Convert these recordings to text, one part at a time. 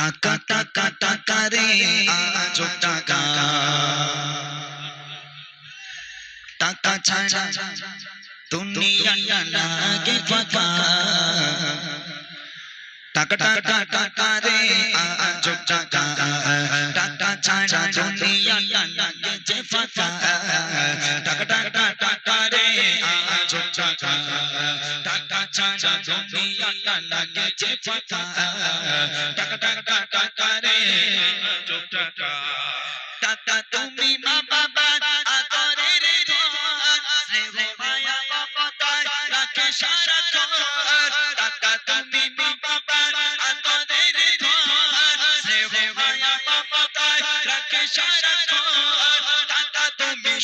টাকা টাকা টাকা রে আজ টাকা টাকা ছাড়া দুনিয়াটা লাগে ফাঁকা টাকা টাকা টাকা রে আজ টাকা টাকা ছাড়া দুনিয়াটা লাগে যে ফাঁকা টাকা টাকা ছাড়া দুনিয়াটা লাগে যে ফাঁকা টাকা টাকা টাকা রে টাকা টাকা তুমি মা বাবা আদরের ধন স্নেহ মায়া মমতায় রাখে সারাক্ষণ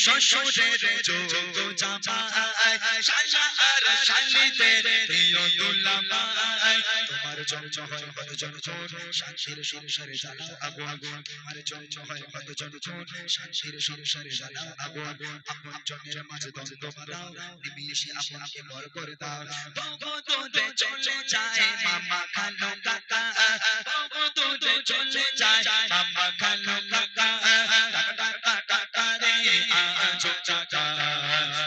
শ্বশুরের আপনাকে বর করে দাও চলে যায় মামা কাকা আজ টাকা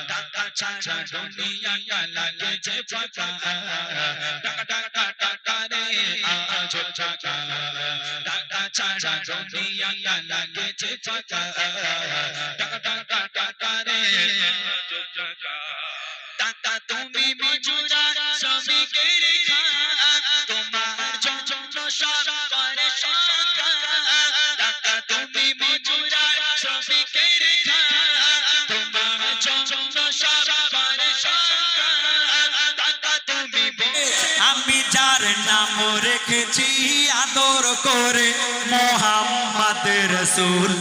টাকা ছাড়া দুনিয়া লাগে যে ফাঁকা টাকা টাকা টাকা রে আজ টাকা টাকা ছাড়া দুনিয়া লাগে যে ফাঁকা টাকা টাকা টাকা রে রেখেছি আদর করে মোহাম্মদ রসুল,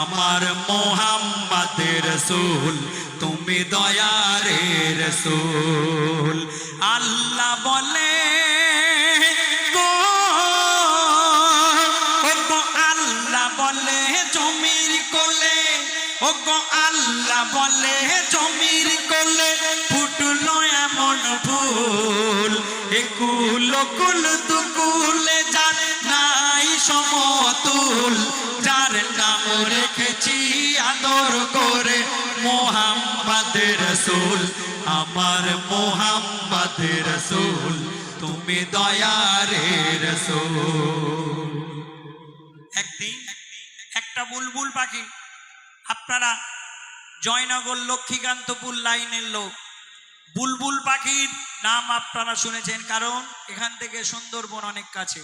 আমার মোহাম্মদ রসুল, তুমি দয়ারে রসুল। আল্লাহ বলে আল্লাহ বলে জমির কোলে বলে ফুল একুল কুল তুকুলে যার নাই সমতুল, যার নাম রেখেছি আদর করে মোহাম্মদ রসুল, আমার মোহাম্মদ রসুল, তুমি দয়ারে রসুল। একদিন একটা বুলবুল পাখি, আপনারা জয়নগর লক্ষ্মীকান্তপুর লাইনের লোক বুলবুল পাখির নাম আপনারা শুনেছেন, কারণ এখান থেকে সুন্দরবন অনেক কাছে।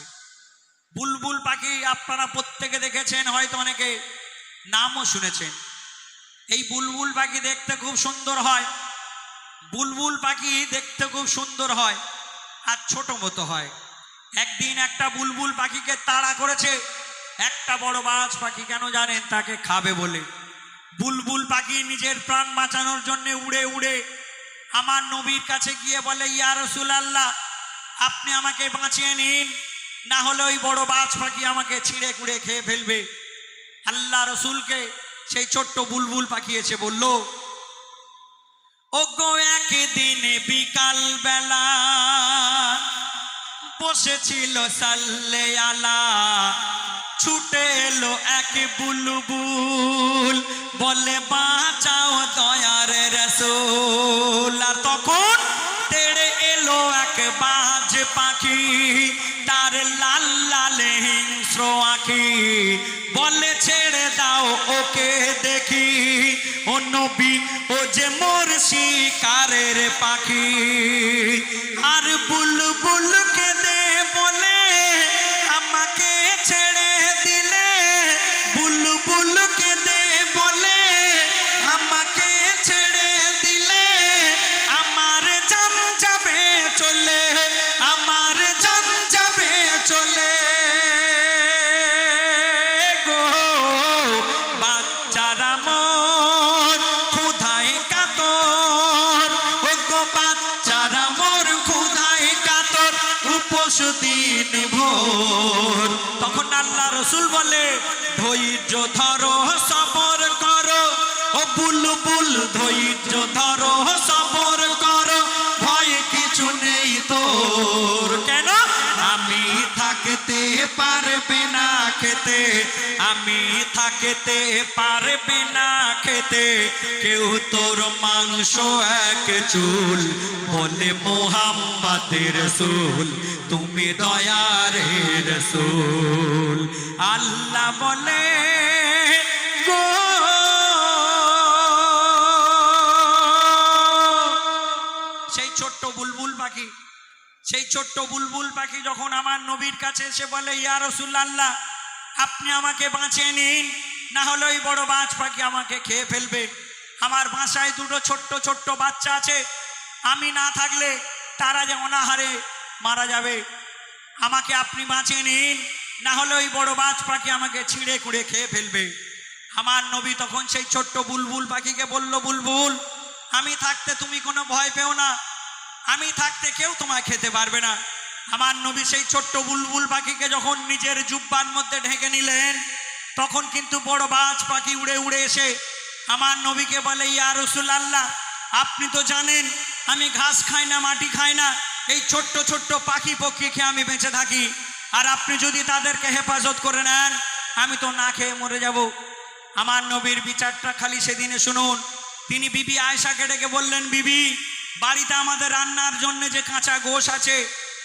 বুলবুল পাখি আপনারা প্রত্যেকে দেখেছেন, হয়তো অনেকে নামও শুনেছেন। এই বুলবুল পাখি দেখতে খুব সুন্দর হয়। বুলবুল পাখি দেখতে খুব সুন্দর হয় আর ছোট মতো হয়। একদিন একটা বুলবুল পাখিকে তাড়া করেছে, একটা বড় বাজ পাখি কেন জানেন? তাকে খাবে বলে। বুলবুল পাখি নিজের প্রাণ বাঁচানোর জন্য উড়ে উড়ে আমার নবীর কাছে গিয়ে বলে, ইয়া রসুল আল্লাহ আপনি আমাকে বাঁচিয়ে নিন। না হলে ওই বড় বাজ পাখি আমাকে ছিঁড়ে কুড়ে খেয়ে ফেলবে। আল্লাহ রসুলকে সেই ছোট্ট বুলবুল পাখি এসে বলল ও গো একদিন বিকাল বেলা বসেছিল সাল্লে আলা, ছুটে এলো এক বুলবুল। বলে, বাঁচাও দয়ার রসুল তখন তেড়ে এলো এক বাজ পাখি, তার লাল লাল হিংস্র আঁখি। বলে, ছেড়ে দাও ওকে দেখি। অন্য বি উপোস দিন ভোর তখন আল্লাহ রসুল বলে, ধৈর্য ধরো, সবর করো। ও বুলবুল, ধৈর্য ধরো, সবর করো। ভয় কিছু নেই তোর। কেন? আমি থাকতে পারবে খেতে। আমি থাকতে পারবে না খেতে। কেউ তোর মাংস এক চুল বলে মোহাম্মদের রসুল তুমি দয়ার রসুল। আল্লাহ বলে সেই ছোট্ট বুলবুল পাখি, সেই ছোট্ট বুলবুল পাখি যখন আমার নবীর কাছে এসে বলে, ইয়া রসুল্লাহ আপনি আমাকে বাঁচিয়ে নিন, না হলে ওই বড় বাজ পাখি আমাকে খেয়ে ফেলবে। আমার বাসায় দুটো ছোট্ট ছোট্ট বাচ্চা আছে, আমি না থাকলে তারা যে অনাহারে মারা যাবে। আমাকে আপনি বাঁচিয়ে নিন, না হলে ওই বড় বাজ পাখি আমাকে ছিঁড়ে কুড়ে খেয়ে ফেলবে। আমার নবী তখন সেই ছোট্ট বুলবুল পাখিকে বলল, বুলবুল, আমি থাকতে তুমি কোনো ভয় পেও না। আমি থাকতে কেউ তোমায় খেতে পারবে না। আমার নবী সেই ছোট্ট বুলবুল পাখিকে যখন নিজের জুব্বার মধ্যে ঢেকে নিলেন, তখন কিন্তু বড় বাজ পাখি উড়ে উড়ে এসে আমার নবীকে বলে, ইয়া রসুল আল্লাহ আপনি তো জানেন, আমি ঘাস খাই না, মাটি খাই না। এই ছোট্ট ছোট্ট পাখি পক্ষী খেয়ে আমি বেঁচে থাকি। আর আপনি যদি তাদেরকে হেফাজত করে নেন, আমি তো না খেয়ে মরে যাব। আমার নবীর বিচারটা খালি সেদিনে শুনুন। তিনি বিবি আয়সাকে ডেকে বললেন, বিবি, বাড়িতে আমাদের রান্নার জন্য যে কাঁচা গোশ আছে,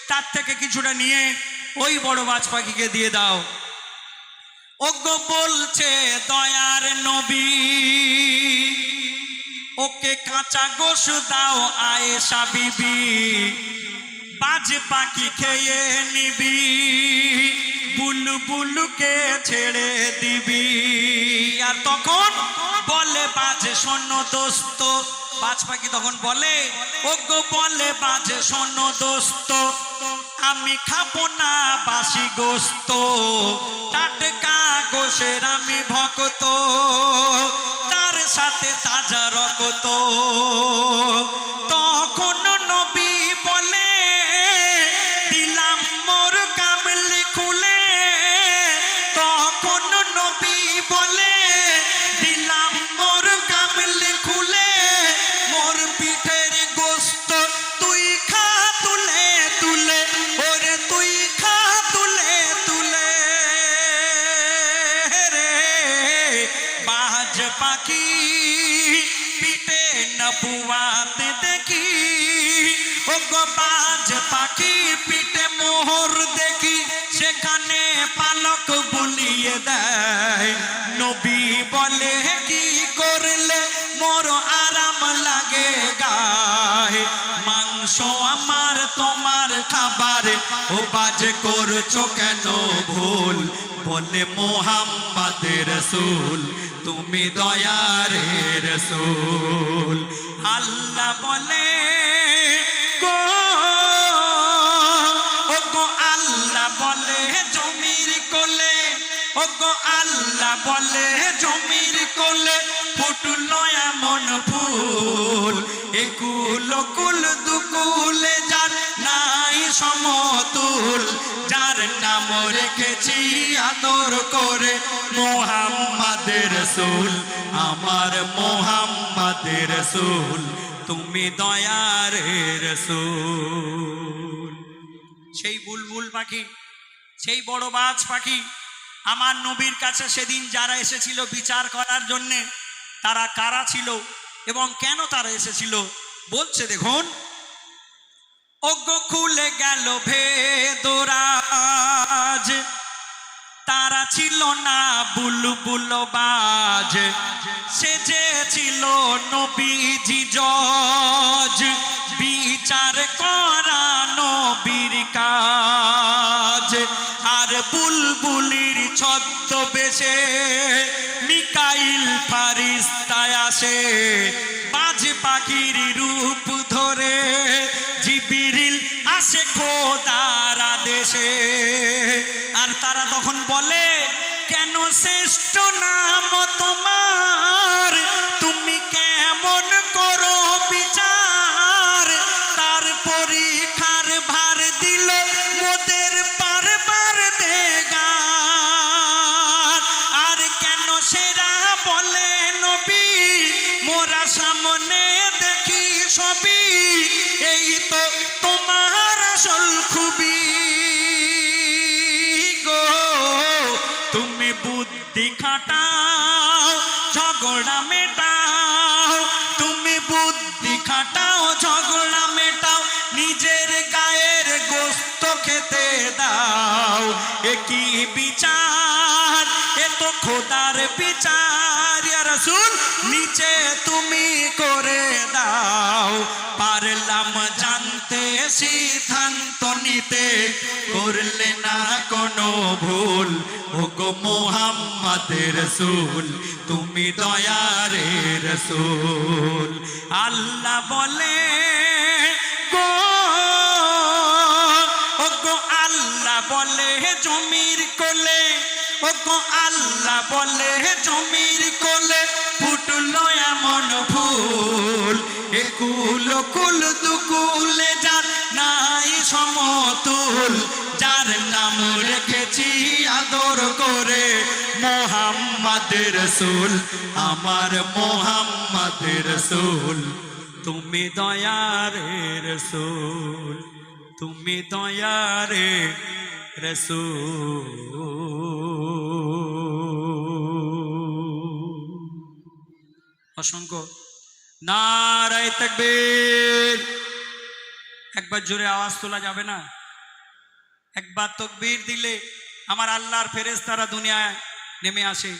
তার থেকে কিছুটা নিয়ে ওই বড় বাজ পাখিকে দিয়ে দাও। ওগো বলছে দয়ার নবী, ওকে কাঁচা গোশ দাও আয়েশা বিবি। বাজ পাখি খেয়ে নিবি, বুলু বুলুকে ছেড়ে দিবি। আর তখন বলে, বাজে শোনো দোস্ত। বাজ পাখি তখন বলে, ওগো বলে, বাজে শোনো দোস্ত। আমি খাব না বাসি গোস্ত। টাটকা গোশের আমি ভক্ত। তার সাথে তাজা রকত। পাখি পিঠে নবুয়াতে দেখি। ও বাজ পাখি পিঠে মোহর দেখি। সেখানে পালক বুলিয়ে দেয়। নবী বলে, কি করলে মোর আরাম লাগে গায়ে? মাংস আমার, তোমার খাবার। ও বাজ করছ কেন ভুল? বলে মোহাম্মদের রসুল তুমি দয়ার রসুল। আল্লাহ বলে, গো গো আল্লাহ বলে জমির কোলে ও গো আল্লাহ বলে জমির কোলে ফুটল এমন ফুল। একুল কুল দুকুলে যার নাই সমতুল। রেখেছি আদর করে মোহাম্মদের রসুল, আমার মোহাম্মদের রসুল, তুমি দয়ার রসুল। সেই বুলবুল পাখি, সেই বড় বাজ পাখি, আমার নবীর কাছে সেদিন যারা এসেছিল বিচার করার জন্যে, তারা কারা ছিল এবং কেন তারা এসেছিল, বলছে দেখুন অজ্ঞ খুলে গেল ভেদরাজ। তারা ছিল না বুলবুল বাজ। সে যে ছিল নবীজি জজ। বিচার খোদার আদেশে। আর তারা তখন বলে কেন শ্রেষ্ঠ নাম তোমার? খাটাও ঝগড়া মেটাও, নিজের গায়ের গোস্ত খেতে দাও। এ কি বিচার? এ তো খোদার বিচার। ইয়া নিচে তুমি করে সিদ্ধান্ত নিতে করলে না কোনো ভুল? ও গো মোহাম্মদের রসুল, তুমি দয়ারে রসুল। আল্লাহ বলে, গো ও গো আল্লাহ বলে জমির কোলে ও গো আল্লাহ বলে জমির কোলে ফুটলো এমন ফুল। এ কুল কুল দুকুলে আদর করে মোহাম্মদ রসুল, আমার মোহাম্মদ রসুল। তুমি দয়ারে রসুল, তুমি দয়ারে রসুল। অসংখ্য। নারায় তাকবীর। একবার জোরে আওয়াজ তোলা যাবে না। একবার তকবীর দিলে আমার আল্লাহর ফেরেস্তারা দুনিয়ায় নেমে আসে।